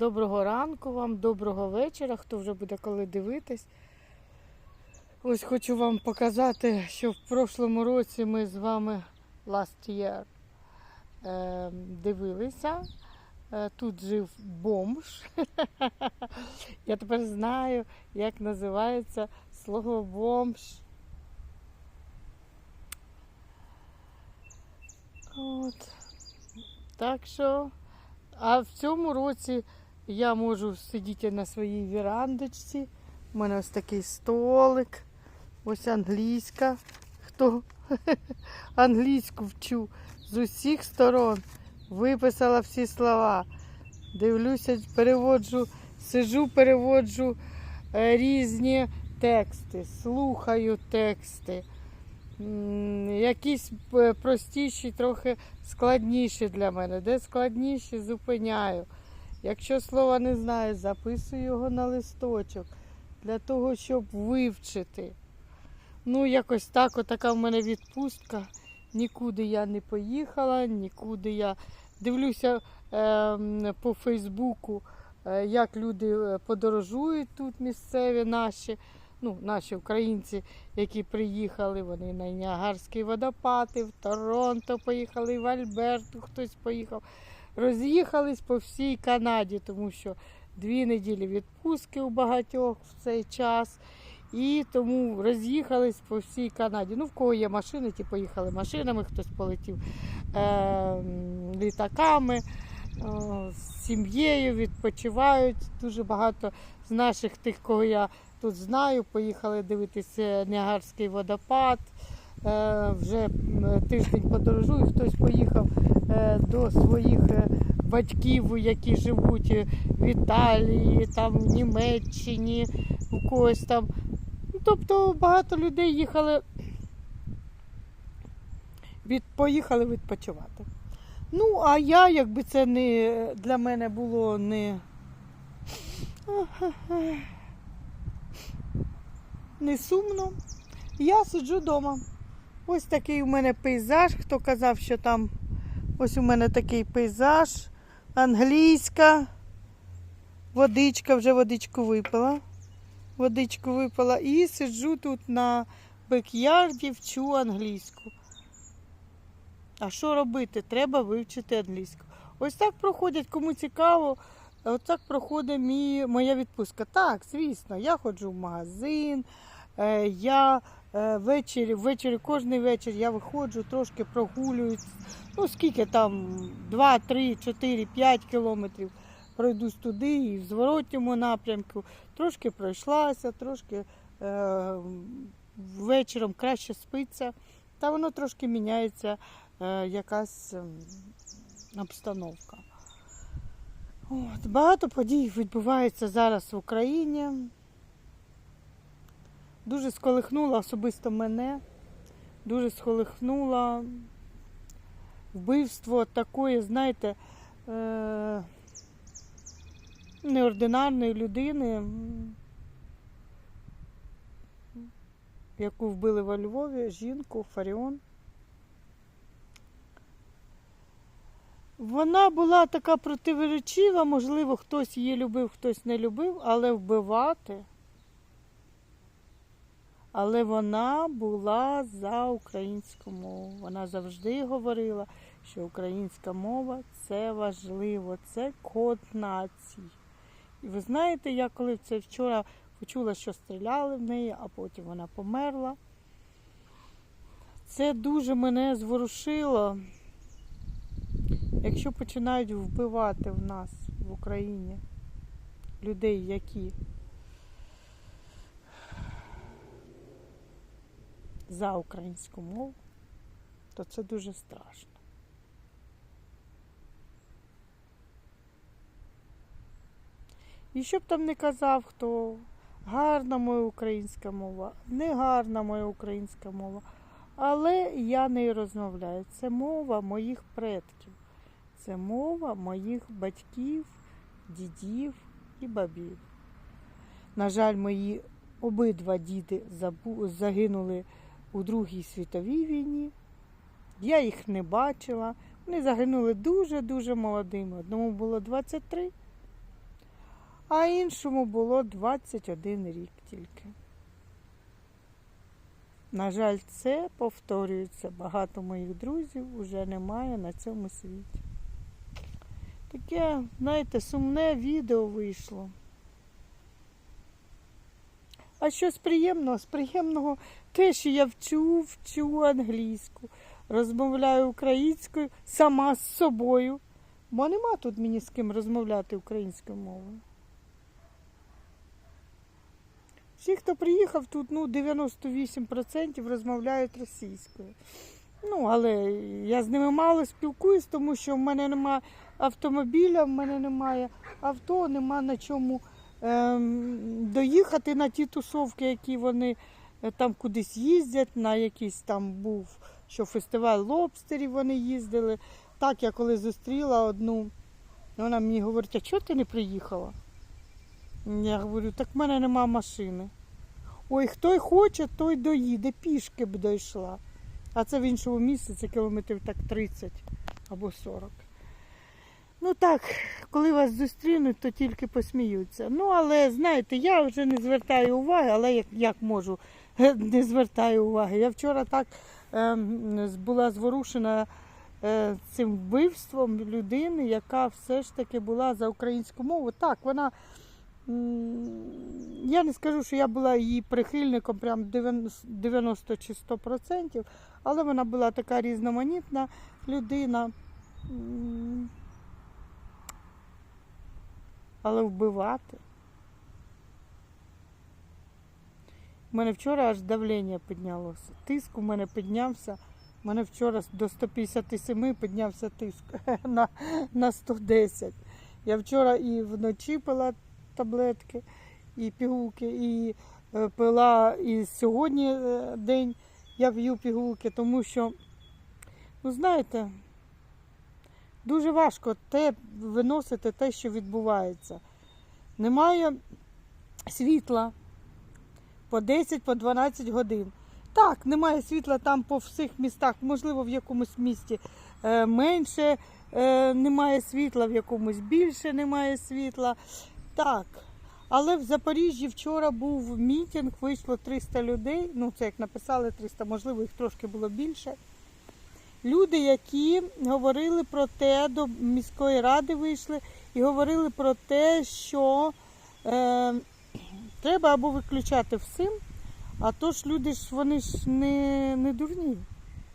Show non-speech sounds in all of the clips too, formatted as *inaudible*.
Доброго ранку вам, доброго вечора, хто вже буде коли дивитись. Ось хочу вам показати, що в прошлому році ми з вами last year е, дивилися. Е, Тут жив бомж. *laughs* Я тепер знаю, як називається слово бомж. От. Так що, а в цьому році я можу сидіти на своїй вірандочці. У мене ось такий столик, ось англійська. Хто *laughs* англійську вчу з усіх сторон. Виписала всі слова. Дивлюся, переводжу, сижу, переводжу е, різні тексти, слухаю тексти. Якісь е, простіші, трохи складніші для мене. Де складніші, зупиняю. Якщо слова не знаю, записую його на листочок для того, щоб вивчити. Ну, якось так, отака в мене відпустка. Нікуди я не поїхала, нікуди я дивлюся е, по Фейсбуку, е, як люди е, подорожують тут місцеві наші, ну, наші українці, які приїхали, вони на Ніагарський водопад, в Торонто поїхали, в Альберту хтось поїхав. Роз'їхались по всій Канаді, тому що дві неділі відпустки у багатьох в цей час. І тому роз'їхались по всій Канаді. Ну, в кого є машини, ті поїхали машинами, хтось полетів е, літаками, о, з сім'єю відпочивають. Дуже багато з наших тих, кого я тут знаю, поїхали дивитися Ніагарський водопад. Е, вже тиждень подорожую, хтось поїхав е, до своїх е, батьків, які живуть е, в Італії, там в Німеччині, у когось там. Тобто багато людей їхали від, поїхали відпочивати. Ну, а я, якби це не для мене було не. Не сумно. Я сиджу вдома. Ось такий у мене пейзаж. Хто казав, що там ось у мене такий пейзаж. Англійська. Водичка, вже водичку випила. Водичку випила і сиджу тут на бекярді, вчу англійську. А що робити? Треба вивчити англійську. Ось так проходять, кому цікаво. Ось так проходить мій, моя відпустка. Так, звісно, я ходжу в магазин, е, я ввечері, ввечері, кожен вечір я виходжу, трошки прогулююсь. Ну, скільки там, 2, 3, 4, 5 кілометрів пройдусь туди і в зворотньому напрямку. Трошки пройшлася, трошки е, вечором краще спиться, та воно трошки міняється е, якась ем, обстановка. От, багато подій відбувається зараз в Україні. Дуже сколихнула особисто мене, дуже сколихнула вбивство такої, знаєте, е- неординарної людини, яку вбили во Львові, жінку Фаріон. Вона була така противоречива, можливо, хтось її любив, хтось не любив, але вбивати. Але вона була за українську мову. Вона завжди говорила, що українська мова це важливо, це код нації. І ви знаєте, я коли це вчора почула, що стріляли в неї, а потім вона померла. Це дуже мене зворушило. Якщо починають вбивати в нас в Україні людей, які за українську мову, то це дуже страшно. І що б там не казав, хто гарна моя українська мова, не гарна моя українська мова, але я нею розмовляю. Це мова моїх предків, це мова моїх батьків, дідів і бабів. На жаль, мої обидва діди загинули у Другій світовій війні. Я їх не бачила. Вони загинули дуже-дуже молодими. Одному було 23, а іншому було 21 рік тільки. На жаль, це повторюється. Багато моїх друзів вже немає на цьому світі. Таке, знаєте, сумне відео вийшло. А що з приємного? З приємного те, що я вчу, вчу англійську, розмовляю українською сама з собою, бо нема тут мені з ким розмовляти українською мовою. Всі, хто приїхав тут, ну, 98% розмовляють російською. Ну, але я з ними мало спілкуюсь, тому що в мене немає автомобіля, в мене немає авто, нема на чому доїхати на ті тусовки, які вони е, там кудись їздять, на якийсь там був, що фестиваль лобстерів вони їздили. Так, я коли зустріла одну, вона мені говорить, а чого ти не приїхала? Я говорю, так в мене нема машини. Ой, хто й хоче, той доїде, пішки б дійшла. А це в іншому місці, це кілометрів так 30 або 40. Ну так, коли вас зустрінуть, то тільки посміються. Ну, але знаєте, я вже не звертаю уваги, але як, як можу, *laughs* не звертаю уваги. Я вчора так ем, була зворушена е, цим вбивством людини, яка все ж таки була за українську мову. Так, вона. Я не скажу, що я була її прихильником прям 90 90 чи 100%, але вона була така різноманітна людина. Але вбивати. У мене вчора аж давлення піднялося. Тиск у мене піднявся. У мене вчора до 157 піднявся тиск *laughs* на, на 110. Я вчора і вночі пила таблетки, і пігулки, і е, пила і сьогодні е, день я п'ю пігулки, тому що, ну знаєте, дуже важко те виносити те, що відбувається. Немає світла по 10 по 12 годин. Так, немає світла там по всіх містах, можливо, в якомусь місті е, менше е, немає світла, в якомусь більше немає світла. Так. Але в Запоріжжі вчора був мітинг, вийшло 300 людей. Ну, це як написали 300, можливо, їх трошки було більше. Люди, які говорили про те, до міської ради вийшли і говорили про те, що е, треба або виключати всім, а то ж люди ж вони ж не, не дурні.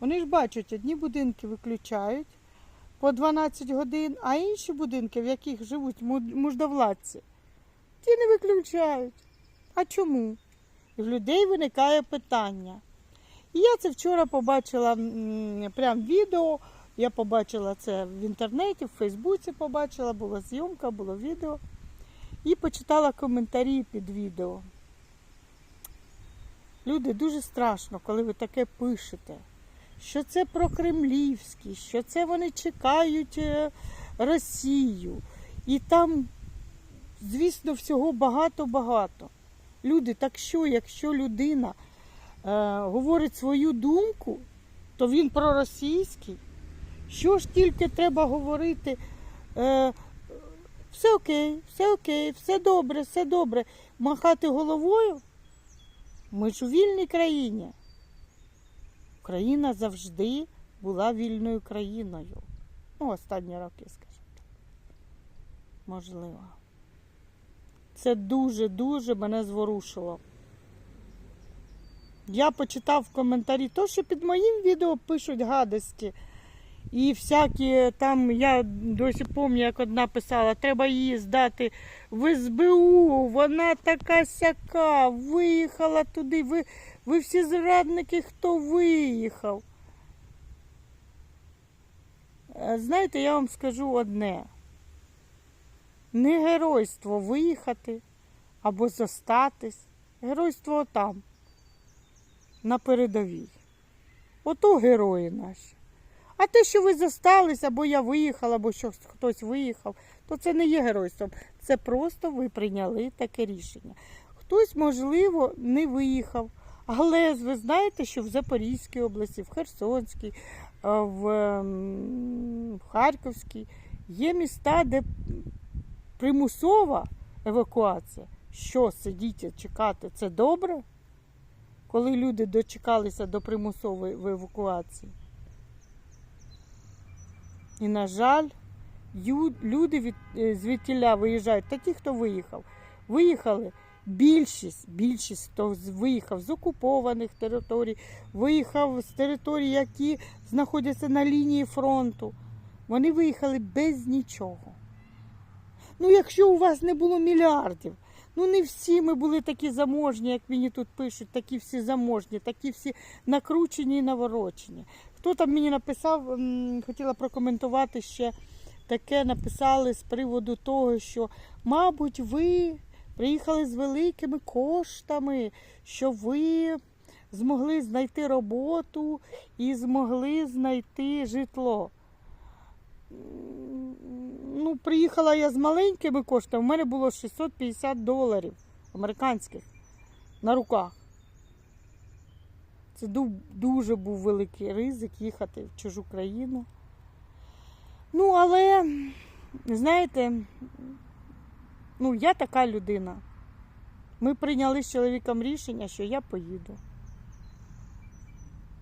Вони ж бачать, одні будинки виключають по 12 годин, а інші будинки, в яких живуть му- муждовладці, ті не виключають. А чому? І в людей виникає питання. І я це вчора побачила прям відео. Я побачила це в інтернеті, в Фейсбуці побачила, була зйомка, було відео. І почитала коментарі під відео. Люди, дуже страшно, коли ви таке пишете, що це про Кремлівські, що це вони чекають е, Росію. І там, звісно, всього багато-багато. Люди, так що, якщо людина говорить свою думку, то він проросійський. Що ж тільки треба говорити? Е, все окей, все окей, все добре, все добре. Махати головою. Ми ж у вільній країні. Україна завжди була вільною країною. Ну, останні роки, скажімо так. Можливо. Це дуже-дуже мене зворушило. Я почитав в коментарі то, що під моїм відео пишуть гадості. І всякі там, я досі пам'ятаю, як одна писала, треба її здати в СБУ, вона така сяка, виїхала туди. Ви, ви всі зрадники, хто виїхав. Е, Знаєте, я вам скажу одне. Не геройство виїхати або зостатись. Геройство там, на передовій. Ото герої наші. А те, що ви зостались, або я виїхала, або що хтось виїхав, то це не є геройством. Це просто ви прийняли таке рішення. Хтось, можливо, не виїхав. Але ви знаєте, що в Запорізькій області, в Херсонській, в, ем, в Харківській є міста, де примусово евакуація. Що сидіти, чекати? Це добре? Коли люди дочекалися до примусової евакуації. І, на жаль, люди від, е, звідтіля виїжджають, та ті, хто виїхав, виїхали. Більшість, більшість, хто виїхав з окупованих територій, виїхав з територій, які знаходяться на лінії фронту. Вони виїхали без нічого. Ну, якщо у вас не було мільярдів, ну не всі ми були такі заможні, як мені тут пишуть, такі всі заможні, такі всі накручені і наворочені. Хто там мені написав, хотіла прокоментувати ще таке написали з приводу того, що, мабуть, ви приїхали з великими коштами, що ви змогли знайти роботу і змогли знайти житло. Приїхала я з маленькими коштами, у мене було 650 доларів американських на руках. Це дуже був великий ризик їхати в чужу країну. Ну, але, знаєте, ну, я така людина. Ми прийняли з чоловіком рішення, що я поїду.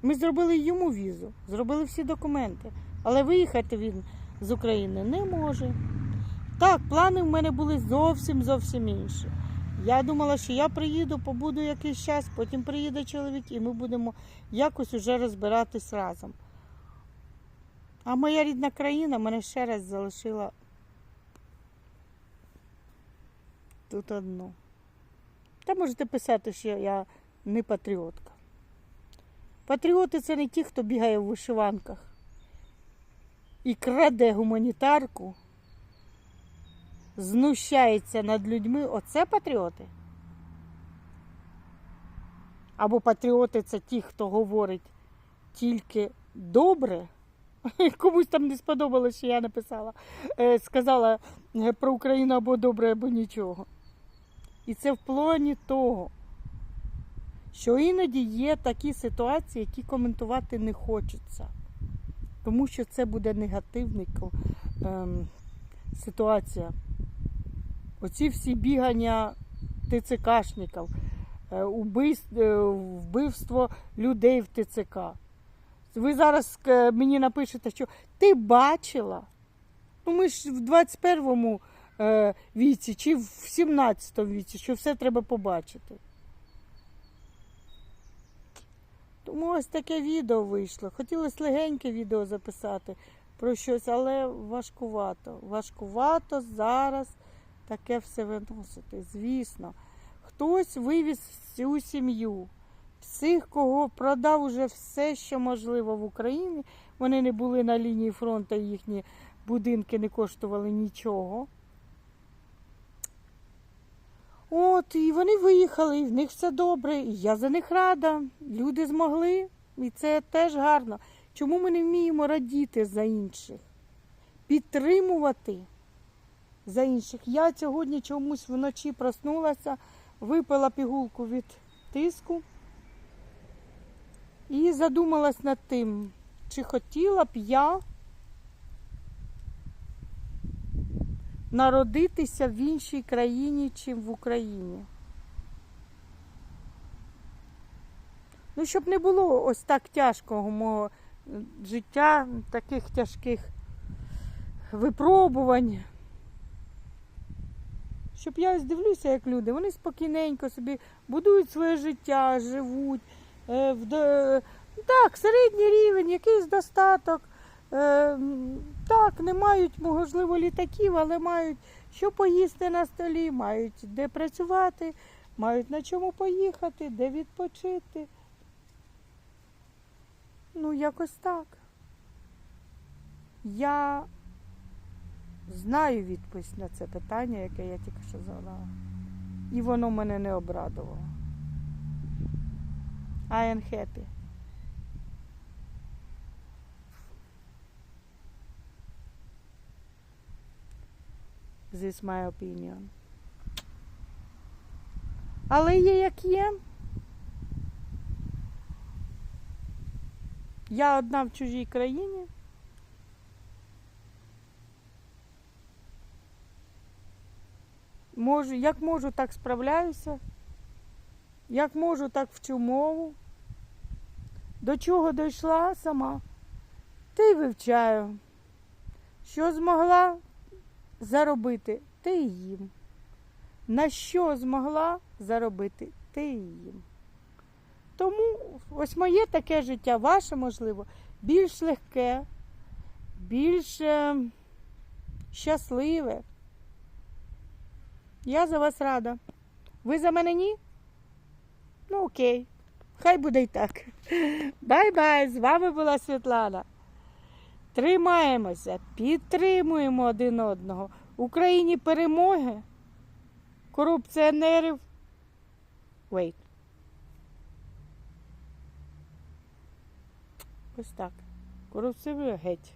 Ми зробили йому візу, зробили всі документи, але виїхати він з України не може. Так, плани в мене були зовсім зовсім інші. Я думала, що я приїду, побуду якийсь час, потім приїде чоловік, і ми будемо якось уже розбиратись разом. А моя рідна країна мене ще раз залишила тут одну. Та можете писати, що я не патріотка. Патріоти це не ті, хто бігає в вишиванках і краде гуманітарку, знущається над людьми. Оце патріоти? Або патріоти це ті, хто говорить тільки добре. *laughs* Комусь там не сподобалося, що я написала. Е, Сказала е, про Україну або добре, або нічого. І це в плані того, що іноді є такі ситуації, які коментувати не хочеться. Тому що це буде негативна ем, ситуація. Оці всі бігання ТЦКшників, е, е, вбивство людей в ТЦК. Ви зараз е, мені напишете, що ти бачила. Ну ми ж в 21-му е, віці чи в 17-му віці, що все треба побачити. Тому ось таке відео вийшло. Хотілося легеньке відео записати про щось, але важкувато. Важкувато зараз таке все виносити. Звісно, хтось вивіз всю сім'ю. Всіх, кого продав уже все, що можливо в Україні. Вони не були на лінії фронту, їхні будинки не коштували нічого. От, і вони виїхали, і в них все добре. І я за них рада. Люди змогли, і це теж гарно. Чому ми не вміємо радіти за інших? Підтримувати за інших. Я сьогодні чомусь вночі проснулася, випила пігулку від тиску і задумалась над тим, чи хотіла б я народитися в іншій країні, чим в Україні. Ну, щоб не було ось так тяжкого мого е, життя, таких тяжких випробувань. Щоб я ось дивлюся, як люди, вони спокійненько собі будують своє життя, живуть. Е, в до- Так, середній рівень, якийсь достаток. Е, Так, не мають, можливо, літаків, але мають що поїсти на столі, мають де працювати, мають на чому поїхати, де відпочити. Ну, якось так. Я знаю відповідь на це питання, яке я тільки що задала. І воно мене не обрадувало. I am happy. This my opinion. Але є як є. Я одна в чужій країні. Можу, як можу, так справляюся. Як можу, так вчу мову. До чого дійшла сама, ти й вивчаю. Що змогла заробити, ти їм. На що змогла заробити, ти їм. Тому ось моє таке життя, ваше, можливо, більш легке, більш е, щасливе. Я за вас рада. Ви за мене ні? Ну окей. Хай буде й так. Бай-бай! З вами була Світлана. Тримаємося, підтримуємо один одного. Україні перемоги. Корупціонерів. Wait. Ось так. Корупціонерів геть.